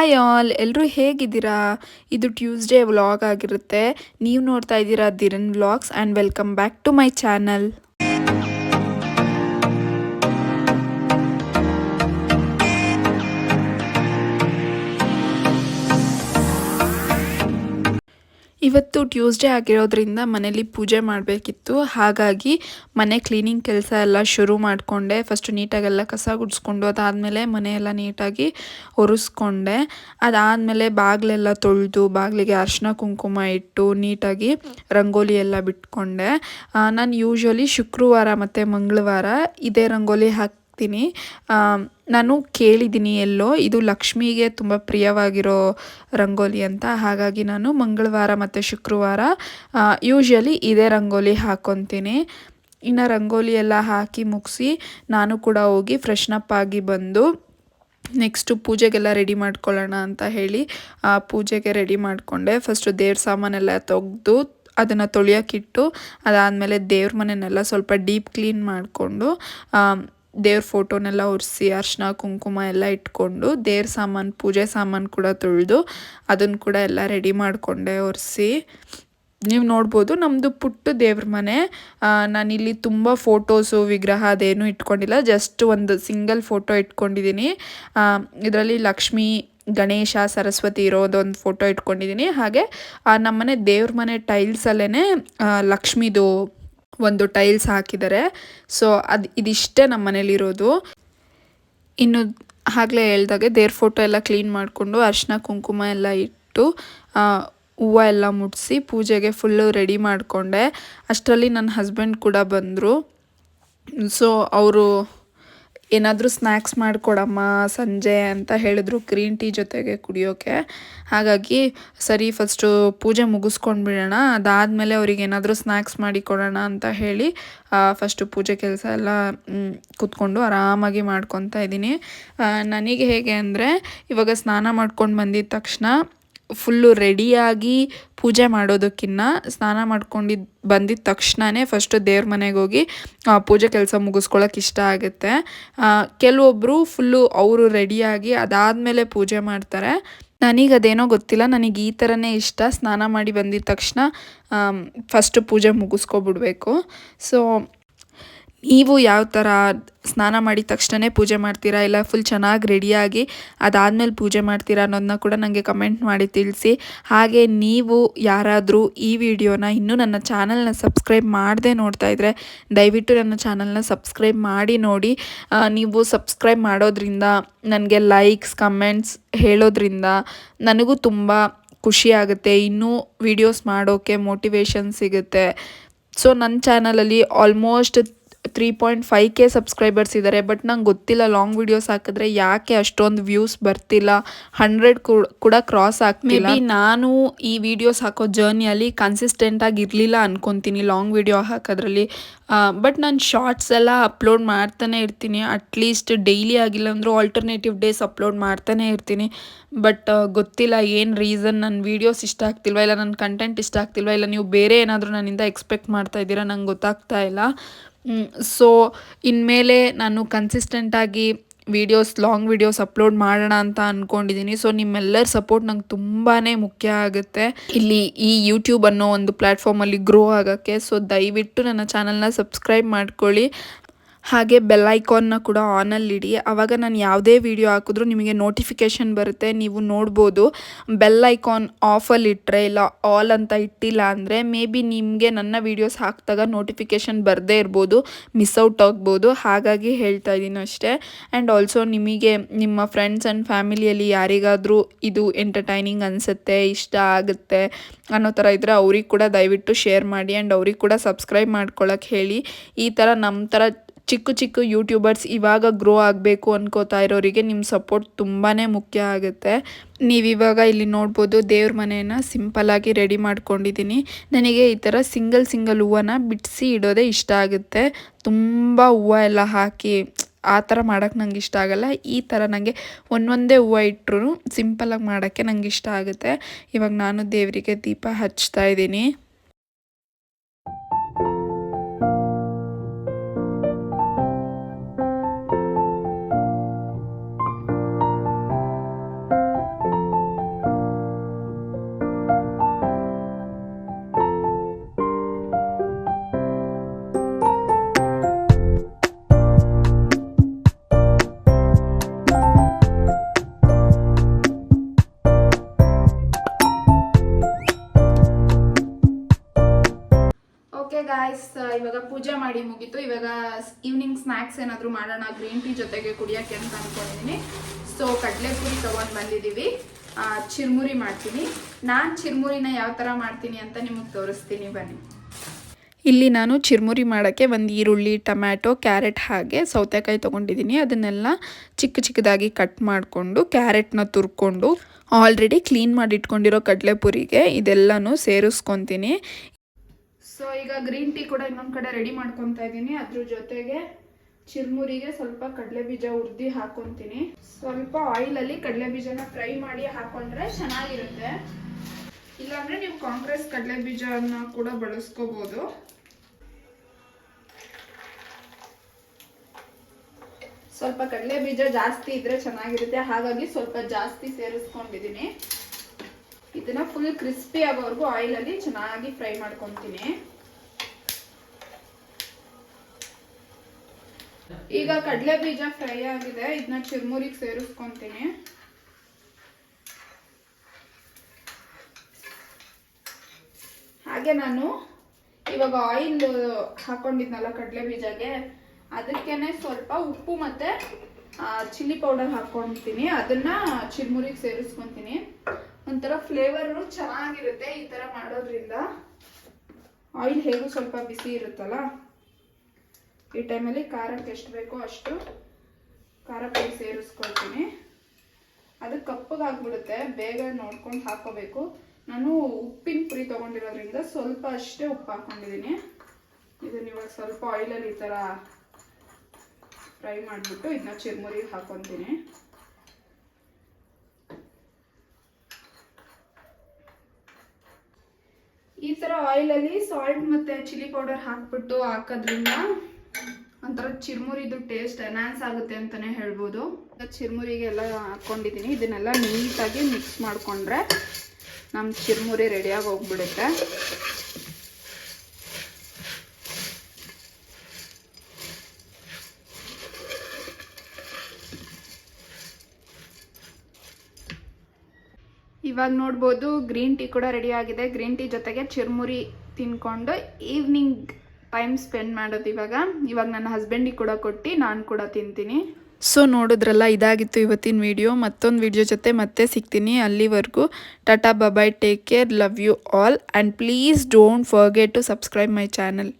Hi all ಎಲ್ಲರೂ ಹೇಗಿದ್ದೀರಾ? ಇದು ಟ್ಯೂಸ್ಡೇ ವ್ಲಾಗ್ ಆಗಿರುತ್ತೆ. ನೀವು ನೋಡ್ತಾ ಇದ್ದೀರಾ Diran vlogs and welcome back to my channel ಇವತ್ತು ಟ್ಯೂಸ್ಡೇ ಆಗಿರೋದ್ರಿಂದ ಮನೇಲಿ ಪೂಜೆ ಮಾಡಬೇಕಿತ್ತು. ಹಾಗಾಗಿ ಮನೆ ಕ್ಲೀನಿಂಗ್ ಕೆಲಸ ಎಲ್ಲ ಶುರು ಮಾಡಿಕೊಂಡೆ. ಫಸ್ಟು ನೀಟಾಗೆಲ್ಲ ಕಸ ಗುಡಿಸ್ಕೊಂಡು ಅದಾದಮೇಲೆ ಮನೆಯೆಲ್ಲ ನೀಟಾಗಿ ಒರೆಸ್ಕೊಂಡೆ. ಅದಾದಮೇಲೆ ಬಾಗಿಲೆಲ್ಲ ತೊಳೆದು ಬಾಗಿಲಿಗೆ ಅರ್ಶಿನ ಕುಂಕುಮ ಇಟ್ಟು ನೀಟಾಗಿ ರಂಗೋಲಿ ಎಲ್ಲ ಬಿಟ್ಕೊಂಡೆ. ನಾನು ಯೂಶ್ವಲಿ ಶುಕ್ರವಾರ ಮತ್ತು ಮಂಗಳವಾರ ಇದೇ ರಂಗೋಲಿ ಹಾಕಿ ಹಾಕ್ತೀನಿ ನಾನು ಕೇಳಿದ್ದೀನಿ ಎಲ್ಲೋ, ಇದು ಲಕ್ಷ್ಮಿಗೆ ತುಂಬ ಪ್ರಿಯವಾಗಿರೋ ರಂಗೋಲಿ ಅಂತ. ಹಾಗಾಗಿ ನಾನು ಮಂಗಳವಾರ ಮತ್ತು ಶುಕ್ರವಾರ ಯೂಶ್ವಲಿ ಇದೇ ರಂಗೋಲಿ ಹಾಕ್ಕೊತೀನಿ ಇನ್ನು ರಂಗೋಲಿ ಎಲ್ಲ ಹಾಕಿ ಮುಗಿಸಿ ನಾನು ಕೂಡ ಹೋಗಿ ಫ್ರೆಶ್ನಪ್ ಆಗಿ ಬಂದು ನೆಕ್ಸ್ಟು ಪೂಜೆಗೆಲ್ಲ ರೆಡಿ ಮಾಡ್ಕೊಳ್ಳೋಣ ಅಂತ ಹೇಳಿ, ಆ, ಪೂಜೆಗೆ ರೆಡಿ ಮಾಡಿಕೊಂಡೆ. ಫಸ್ಟು ದೇವ್ರ ಸಾಮಾನೆಲ್ಲ ತೆಗೆದು ಅದನ್ನು ತೊಳೆಯೋಕ್ಕಿಟ್ಟು ಅದಾದಮೇಲೆ ದೇವ್ರ ಮನೆಯನ್ನೆಲ್ಲ ಸ್ವಲ್ಪ ಡೀಪ್ ಕ್ಲೀನ್ ಮಾಡಿಕೊಂಡು ದೇವ್ರ ಫೋಟೋನೆಲ್ಲ ಒರೆಸಿ, ಅರ್ಶಿನ, ಕುಂಕುಮ ಎಲ್ಲ ಇಟ್ಕೊಂಡು ದೇವ್ರ ಸಾಮಾನು, ಪೂಜೆ ಸಾಮಾನು ಕೂಡ ತೊಳೆದು ಅದನ್ನು ಕೂಡ ಎಲ್ಲ ರೆಡಿ ಮಾಡಿಕೊಂಡೆ ಒರೆಸಿ. ನೀವು ನೋಡ್ಬೋದು ನಮ್ಮದು ಪುಟ್ಟ ದೇವ್ರ ಮನೆ. ನಾನಿಲ್ಲಿ ತುಂಬ ಫೋಟೋಸು, ವಿಗ್ರಹ ಅದೇನು ಇಟ್ಕೊಂಡಿಲ್ಲ, ಜಸ್ಟ್ ಒಂದು ಸಿಂಗಲ್ ಫೋಟೋ ಇಟ್ಕೊಂಡಿದ್ದೀನಿ ಇದರಲ್ಲಿ ಲಕ್ಷ್ಮಿ, ಗಣೇಶ, ಸರಸ್ವತಿ ಇರೋದೊಂದು ಫೋಟೋ ಇಟ್ಕೊಂಡಿದ್ದೀನಿ ಹಾಗೆ ನಮ್ಮನೆ ದೇವ್ರ ಮನೆ ಟೈಲ್ಸಲ್ಲೇ ಲಕ್ಷ್ಮಿದು ಒಂದು ಟೈಲ್ಸ್ ಹಾಕಿದ್ದಾರೆ. ಸೊ ಅದು ಇದಿಷ್ಟೇ ನಮ್ಮ ಮನೇಲಿರೋದು. ಇನ್ನು ಆಗಲೇ ಹೇಳ್ದಾಗೆ ದೇವ್ರ ಫೋಟೋ ಎಲ್ಲ ಕ್ಲೀನ್ ಮಾಡಿಕೊಂಡು ಅರ್ಶಿನ, ಕುಂಕುಮ ಎಲ್ಲ ಇಟ್ಟು ಹೂವು ಎಲ್ಲ ಮುಟ್ಸಿ ಪೂಜೆಗೆ ಫುಲ್ಲು ರೆಡಿ ಮಾಡಿಕೊಂಡೆ. ಅಷ್ಟರಲ್ಲಿ ನನ್ನ ಹಸ್ಬೆಂಡ್ ಕೂಡ ಬಂದರು. ಸೊ ಅವರು ಏನಾದರೂ ಸ್ನ್ಯಾಕ್ಸ್ ಮಾಡಿಕೊಡಮ್ಮ, ಸಂಜೆ ಅಂತ ಹೇಳಿದ್ರು ಗ್ರೀನ್ ಟೀ ಜೊತೆಗೆ ಕುಡಿಯೋಕ್ಕೆ ಹಾಗಾಗಿ ಸರಿ ಫಸ್ಟು ಪೂಜೆ ಮುಗಿಸ್ಕೊಂಡು ಬಿಡೋಣ ಅದಾದಮೇಲೆ ಅವ್ರಿಗೆ ಏನಾದರೂ ಸ್ನ್ಯಾಕ್ಸ್ ಮಾಡಿ ಕೊಡೋಣ ಅಂತ ಹೇಳಿ ಫಸ್ಟು ಪೂಜೆ ಕೆಲಸ ಎಲ್ಲ ಕೂತ್ಕೊಂಡು ಆರಾಮಾಗಿ ಮಾಡ್ಕೊತಾ ಇದ್ದೀನಿ. ನನಗೆ ಹೇಗೆ ಅಂದರೆ, ಇವಾಗ ಸ್ನಾನ ಮಾಡ್ಕೊಂಡು ಬಂದಿದ ತಕ್ಷಣ ಫುಲ್ಲು ರೆಡಿಯಾಗಿ ಪೂಜೆ ಮಾಡೋದಕ್ಕಿನ್ನ ಸ್ನಾನ ಮಾಡ್ಕೊಂಡಿದ್ದು ಬಂದಿದ್ದ ತಕ್ಷಣವೇ ಫಸ್ಟು ದೇವ್ರ ಮನೆಗೆ ಹೋಗಿ ಪೂಜೆ ಕೆಲಸ ಮುಗಿಸ್ಕೊಳಕ್ಕೆ ಇಷ್ಟ ಆಗುತ್ತೆ. ಕೆಲವೊಬ್ಬರು ಫುಲ್ಲು ಅವರು ರೆಡಿಯಾಗಿ ಅದಾದಮೇಲೆ ಪೂಜೆ ಮಾಡ್ತಾರೆ. ನನಗೆ ಅದೇನೋ ಗೊತ್ತಿಲ್ಲ, ನನಗೆ ಈ ಥರನೇ ಇಷ್ಟ. ಸ್ನಾನ ಮಾಡಿ ಬಂದಿದ್ದ ತಕ್ಷಣ ಫಸ್ಟು ಪೂಜೆ ಮುಗಿಸ್ಕೊಬಿಡ್ಬೇಕು. ಸೊ ನೀವು ಯಾವ ಥರ ಸ್ನಾನ ಮಾಡಿದ ತಕ್ಷಣ ಪೂಜೆ ಮಾಡ್ತೀರಾ? ಇಲ್ಲ ಫುಲ್ ಚೆನ್ನಾಗಿ ರೆಡಿಯಾಗಿ ಅದಾದಮೇಲೆ ಪೂಜೆ ಮಾಡ್ತೀರಾ ಅನ್ನೋದನ್ನ ಕೂಡ ನನಗೆ ಕಮೆಂಟ್ ಮಾಡಿ ತಿಳಿಸಿ. ಹಾಗೆ ನೀವು ಯಾರಾದರೂ ಈ ವಿಡಿಯೋನ ಇನ್ನೂ ನನ್ನ ಚಾನಲ್ನ ಸಬ್ಸ್ಕ್ರೈಬ್ ಮಾಡದೆ ನೋಡ್ತಾ ಇದ್ದರೆ ದಯವಿಟ್ಟು ನನ್ನ ಚಾನಲ್ನ ಸಬ್ಸ್ಕ್ರೈಬ್ ಮಾಡಿ ನೋಡಿ. ನೀವು ಸಬ್ಸ್ಕ್ರೈಬ್ ಮಾಡೋದ್ರಿಂದ ನನಗೆ ಲೈಕ್ಸ್ ಕಮೆಂಟ್ಸ್ ಹೇಳೋದ್ರಿಂದ ನನಗೂ ತುಂಬ ಖುಷಿ ಆಗುತ್ತೆ. ಇನ್ನೂ ವಿಡಿಯೋಸ್ ಮಾಡೋಕ್ಕೆ ಮೋಟಿವೇಶನ್ ಸಿಗುತ್ತೆ. ಸೊ ನನ್ನ ಚಾನಲಲ್ಲಿ almost three point five K subscribers ಇದ್ದಾರೆ ಬಟ್ ನಂಗೆ ಗೊತ್ತಿಲ್ಲ ಲಾಂಗ್ ವೀಡಿಯೋಸ್ ಹಾಕಿದ್ರೆ ಯಾಕೆ ಅಷ್ಟೊಂದು ವ್ಯೂಸ್ ಬರ್ತಿಲ್ಲ. ಹಂಡ್ರೆಡ್ ಕೂಡ ಕ್ರಾಸ್ ಆಗ್ತಿಲ್ಲ. ನಾನು ಈ ವಿಡಿಯೋಸ್ ಹಾಕೋ ಜರ್ನಿಯಲ್ಲಿ ಕನ್ಸಿಸ್ಟೆಂಟಾಗಿ ಇರಲಿಲ್ಲ ಅನ್ಕೊತೀನಿ ಲಾಂಗ್ ವಿಡಿಯೋ ಹಾಕೋದ್ರಲ್ಲಿ. ಬಟ್ ನಾನು ಶಾರ್ಟ್ಸ್ ಎಲ್ಲ ಅಪ್ಲೋಡ್ ಮಾಡ್ತಾನೆ ಇರ್ತೀನಿ. ಅಟ್ಲೀಸ್ಟ್ ಡೈಲಿ ಆಗಿಲ್ಲ ಅಂದರೂ ಆಲ್ಟರ್ನೇಟಿವ್ ಡೇಸ್ ಅಪ್ಲೋಡ್ ಮಾಡ್ತಾನೆ ಇರ್ತೀನಿ. ಬಟ್ ಗೊತ್ತಿಲ್ಲ ಏನು ರೀಸನ್ ನನ್ನ ವೀಡಿಯೋಸ್ ಇಷ್ಟ ಆಗ್ತಿಲ್ವ, ಇಲ್ಲ ನನ್ನ ಕಂಟೆಂಟ್ ಇಷ್ಟ ಆಗ್ತಿಲ್ವ, ಇಲ್ಲ ನೀವು ಬೇರೆ ಏನಾದರೂ ನನ್ನಿಂದ ಎಕ್ಸ್ಪೆಕ್ಟ್ ಮಾಡ್ತಾ ಇದ್ದೀರಾ, ನಂಗೆ ಗೊತ್ತಾಗ್ತಾ ಇಲ್ಲ. ಸೊ ಇನ್ಮೇಲೆ ನಾನು ಕನ್ಸಿಸ್ಟೆಂಟಾಗಿ ವೀಡಿಯೋಸ್ ಲಾಂಗ್ ವೀಡಿಯೋಸ್ ಅಪ್ಲೋಡ್ ಮಾಡೋಣ ಅಂತ ಅಂದ್ಕೊಂಡಿದ್ದೀನಿ ಸೊ ನಿಮ್ಮೆಲ್ಲರ ಸಪೋರ್ಟ್ ನಂಗೆ ತುಂಬಾ ಮುಖ್ಯ ಆಗುತ್ತೆ. ಇಲ್ಲಿ ಈ ಯೂಟ್ಯೂಬ್ ಅನ್ನೋ ಒಂದು ಪ್ಲ್ಯಾಟ್ಫಾರ್ಮಲ್ಲಿ ಗ್ರೋ ಆಗೋಕ್ಕೆ. ಸೊ ದಯವಿಟ್ಟು ನನ್ನ ಚಾನಲ್ನ ಸಬ್ಸ್ಕ್ರೈಬ್ ಮಾಡ್ಕೊಳ್ಳಿ. ಹಾಗೆ ಬೆಲ್ ಐಕಾನ್ನ ಕೂಡ ಆನಲ್ಲಿಡಿ ಆವಾಗ ನಾನು ಯಾವುದೇ ವೀಡಿಯೋ ಹಾಕಿದ್ರೂ ನಿಮಗೆ ನೋಟಿಫಿಕೇಷನ್ ಬರುತ್ತೆ, ನೀವು ನೋಡ್ಬೋದು. ಬೆಲ್ ಐಕಾನ್ ಆಫಲ್ಲಿ ಇಟ್ಟರೆ ಇಲ್ಲ ಆಲ್ ಅಂತ ಇಟ್ಟಿಲ್ಲ ಅಂದರೆ ಮೇ ಬಿ ನಿಮಗೆ ನನ್ನ ವೀಡಿಯೋಸ್ ಹಾಕಿದಾಗ ನೋಟಿಫಿಕೇಷನ್ ಬರದೇ ಇರ್ಬೋದು ಮಿಸ್ ಔಟ್ ಆಗ್ಬೋದು. ಹಾಗಾಗಿ ಹೇಳ್ತಾ ಇದ್ದೀನಿ ಅಷ್ಟೇ. ಆ್ಯಂಡ್ ಆಲ್ಸೋ ನಿಮಗೆ ನಿಮ್ಮ ಫ್ರೆಂಡ್ಸ್ ಆ್ಯಂಡ್ ಫ್ಯಾಮಿಲಿಯಲ್ಲಿ ಯಾರಿಗಾದರೂ ಇದು ಎಂಟರ್ಟೈನಿಂಗ್ ಅನಿಸುತ್ತೆ, ಇಷ್ಟ ಆಗುತ್ತೆ ಅನ್ನೋ ಥರ ಇದ್ದರೆ ಅವ್ರಿಗೆ ಕೂಡ ದಯವಿಟ್ಟು ಶೇರ್ ಮಾಡಿ. ಆ್ಯಂಡ್ ಅವ್ರಿಗೆ ಕೂಡ ಸಬ್ಸ್ಕ್ರೈಬ್ ಮಾಡ್ಕೊಳಕ್ಕೆ ಹೇಳಿ. ಈ ಥರ ನಮ್ಮ ಥರ ಚಿಕ್ಕ ಚಿಕ್ಕ ಯೂಟ್ಯೂಬರ್ಸ್ ಇವಾಗ ಗ್ರೋ ಆಗಬೇಕು ಅನ್ಕೋತಾ ಇರೋರಿಗೆ ನಿಮ್ಮ ಸಪೋರ್ಟ್ ತುಂಬಾ ಮುಖ್ಯ ಆಗುತ್ತೆ. ನೀವಿವಾಗ ಇಲ್ಲಿ ನೋಡ್ಬೋದು ದೇವ್ರ ಮನೆಯನ್ನು ಸಿಂಪಲ್ಲಾಗಿ ರೆಡಿ ಮಾಡ್ಕೊಂಡಿದ್ದೀನಿ ನನಗೆ ಈ ಥರ ಸಿಂಗಲ್ ಸಿಂಗಲ್ ಹೂವನ್ನ ಬಿಡಿಸಿ ಇಡೋದೇ ಇಷ್ಟ ಆಗುತ್ತೆ. ತುಂಬ ಹೂವು ಎಲ್ಲ ಹಾಕಿ ಆ ಥರ ಮಾಡೋಕ್ಕೆ ನಂಗೆ ಇಷ್ಟ ಆಗಲ್ಲ. ಈ ಥರ ನನಗೆ ಒಂದೊಂದೇ ಹೂವು ಇಟ್ಟರು ಸಿಂಪಲಾಗಿ ಮಾಡೋಕ್ಕೆ ನಂಗೆ ಇಷ್ಟ ಆಗುತ್ತೆ. ಇವಾಗ ನಾನು ದೇವರಿಗೆ ದೀಪ ಹಚ್ತಾ ಇದ್ದೀನಿ ಪೂಜೆ ಮಾಡಿ ಮುಗೀತು. ಇವಾಗ ಈವ್ನಿಂಗ್ ಸ್ನ್ಯಾಕ್ಸ್ ಏನಾದರೂ ಮಾಡೋಣ ಗ್ರೀನ್ ಟೀ ಜೊತೆಗೆ ಕುಡಿಯೋಕ್ಕೆ ಅಂತ ಅನ್ಕೊಂಡಿದ್ದೀನಿ ಸೊ ಕಡಲೆಪುರಿ ತೊಗೊಂಡು ಬಂದಿದ್ದೀವಿ ಚಿರ್ಮುರಿ ಮಾಡ್ತೀನಿ. ನಾನು ಚಿರ್ಮುರಿನ ಯಾವ ಥರ ಮಾಡ್ತೀನಿ ಅಂತ ನಿಮಗೆ ತೋರಿಸ್ತೀನಿ, ಬನ್ನಿ. ಇಲ್ಲಿ ನಾನು ಚಿರ್ಮುರಿ ಮಾಡೋಕ್ಕೆ ಒಂದು ಈರುಳ್ಳಿ, ಟೊಮ್ಯಾಟೊ, ಕ್ಯಾರೆಟ್ ಹಾಗೆ ಸೌತೆಕಾಯಿ ತೊಗೊಂಡಿದ್ದೀನಿ ಅದನ್ನೆಲ್ಲ ಚಿಕ್ಕ ಚಿಕ್ಕದಾಗಿ ಕಟ್ ಮಾಡಿಕೊಂಡು, ಕ್ಯಾರೆಟ್ನ ತುರ್ಕೊಂಡು ಆಲ್ರೆಡಿ ಕ್ಲೀನ್ ಮಾಡಿ ಇಟ್ಕೊಂಡಿರೋ ಕಡಲೆಪುರಿಗೆ ಇದೆಲ್ಲನೂ ಸೇರಿಸ್ಕೊತೀನಿ. ಸೊ ಈಗ ಗ್ರೀನ್ ಟೀ ಕೂಡ ಇನ್ನೊಂದು ಕಡೆ ರೆಡಿ ಮಾಡ್ಕೊತಾ ಇದ್ದೀನಿ ಅದ್ರ ಜೊತೆಗೆ ಚಿರ್ಮುರಿಗೆ ಸ್ವಲ್ಪ ಕಡಲೆ ಬೀಜ ಉರ್ದಿ ಹಾಕೊತೀನಿ. ಸ್ವಲ್ಪ ಆಯಿಲಲ್ಲಿ ಕಡಲೆ ಬೀಜನ ಫ್ರೈ ಮಾಡಿ ಹಾಕೊಂಡ್ರೆ ಚೆನ್ನಾಗಿರುತ್ತೆ. ಇಲ್ಲಾಂದ್ರೆ ನೀವು ಕಾಂಗ್ರೆಸ್ ಕಡಲೆ ಬೀಜನ ಕೂಡ ಬಳಸ್ಕೋಬಹುದು ಸ್ವಲ್ಪ ಕಡಲೆ ಬೀಜ ಜಾಸ್ತಿ ಇದ್ರೆ ಚೆನ್ನಾಗಿರುತ್ತೆ. ಹಾಗಾಗಿ ಸ್ವಲ್ಪ ಜಾಸ್ತಿ ಸೇರಿಸ್ಕೊಂಡಿದ್ದೀನಿ ಇದನ್ನ ಫುಲ್ ಕ್ರಿಸ್ಪಿ ಆಗೋವರೆಗೂ ಆಯಿಲಲ್ಲಿ ಚೆನ್ನಾಗಿ ಫ್ರೈ ಮಾಡ್ಕೊತೀನಿ. ಈಗ ಕಡಲೆ ಬೀಜ ಫ್ರೈ ಆಗಿದೆ ಇದನ್ನ ಚುರ್ಮುರಿಗೆ ಸೇರಿಸ್ಕೊಂತೀನಿ. ಹಾಗೆ ನಾನು ಇವಾಗ ಆಯಿಲ್ ಹಾಕೊಂಡಿದ್ನಲ್ಲ ಕಡಲೆ ಬೀಜಗೆ, ಅದಕ್ಕೇನೆ ಸ್ವಲ್ಪ ಉಪ್ಪು ಮತ್ತೆ ಚಿಲ್ಲಿ ಪೌಡರ್ ಹಾಕೊಂತೀನಿ ಅದನ್ನ ಚಿರ್ಮುರಿಗೆ ಸೇರಿಸ್ಕೊಂತೀನಿ. ಒಂಥರ ಫ್ಲೇವರು ಚೆನ್ನಾಗಿರುತ್ತೆ ಈ ಥರ ಮಾಡೋದ್ರಿಂದ. ಆಯಿಲ್ ಹೇಗೂ ಸ್ವಲ್ಪ ಬಿಸಿ ಇರುತ್ತಲ್ಲ? ಈ ಟೈಮಲ್ಲಿ ಖಾರಕ್ಕೆ ಎಷ್ಟು ಬೇಕೋ ಅಷ್ಟು ಖಾರ ಪುಡಿ ಸೇರಿಸ್ಕೊಳ್ತೀನಿ. ಅದು ಕಪ್ಪಗಾಗ್ಬಿಡುತ್ತೆ ಬೇಗ ನೋಡ್ಕೊಂಡು ಹಾಕೋಬೇಕು. ನಾನು ಉಪ್ಪಿನ ಪುರಿ ತೊಗೊಂಡಿರೋದ್ರಿಂದ ಸ್ವಲ್ಪ ಅಷ್ಟೇ ಉಪ್ಪು ಹಾಕೊಂಡಿದ್ದೀನಿ. ಇದನ್ನ ಇವಾಗ ಸ್ವಲ್ಪ ಆಯಿಲಲ್ಲಿ ಈ ಥರ ಫ್ರೈ ಮಾಡಿಬಿಟ್ಟು ಇದನ್ನ ಚಿರ್ಮುರಿಗೆ ಹಾಕೊತೀನಿ. ಈ ಥರ ಆಯಿಲಲ್ಲಿ ಸಾಲ್ಟ್ ಮತ್ತು ಚಿಲ್ಲಿ ಪೌಡರ್ ಹಾಕ್ಬಿಟ್ಟು ಹಾಕೋದ್ರಿಂದ ಒಂಥರ ಚಿರ್ಮುರಿದು ಟೇಸ್ಟ್ ಎನ್ಹಾನ್ಸ್ ಆಗುತ್ತೆ ಅಂತಲೇ ಹೇಳ್ಬೋದು. ಚಿರ್ಮುರಿಗೆಲ್ಲ ಹಾಕ್ಕೊಂಡಿದ್ದೀನಿ ಇದನ್ನೆಲ್ಲ ನೀಟಾಗಿ ಮಿಕ್ಸ್ ಮಾಡಿಕೊಂಡ್ರೆ ನಮ್ಮ ಚಿರ್ಮುರಿ ರೆಡಿಯಾಗಿ ಹೋಗ್ಬಿಡುತ್ತೆ. ಇವಾಗ ನೋಡ್ಬೋದು ಗ್ರೀನ್ ಟೀ ಕೂಡ ರೆಡಿ ಆಗಿದೆ. ಗ್ರೀನ್ ಟೀ ಜೊತೆಗೆ ಚಿರ್ಮುರಿ ತಿನ್ಕೊಂಡು ಈವ್ನಿಂಗ್ ಟೈಮ್ ಸ್ಪೆಂಡ್ ಮಾಡೋದು ಇವಾಗ. ಇವಾಗ ನನ್ನ ಹಸ್ಬೆಂಡಿಗೆ ಕೂಡ ಕೊಟ್ಟು ನಾನು ಕೂಡ ತಿಂತೀನಿ. ಸೊ ನೋಡಿದ್ರಲ್ಲ, ಇದಾಗಿತ್ತು ಇವತ್ತಿನ ವಿಡಿಯೋ ಮತ್ತೊಂದು ವಿಡಿಯೋ ಜೊತೆ ಮತ್ತೆ ಸಿಗ್ತೀನಿ ಅಲ್ಲಿವರೆಗೂ. Ta ta bye bye take care love you all and please don't forget to subscribe my channel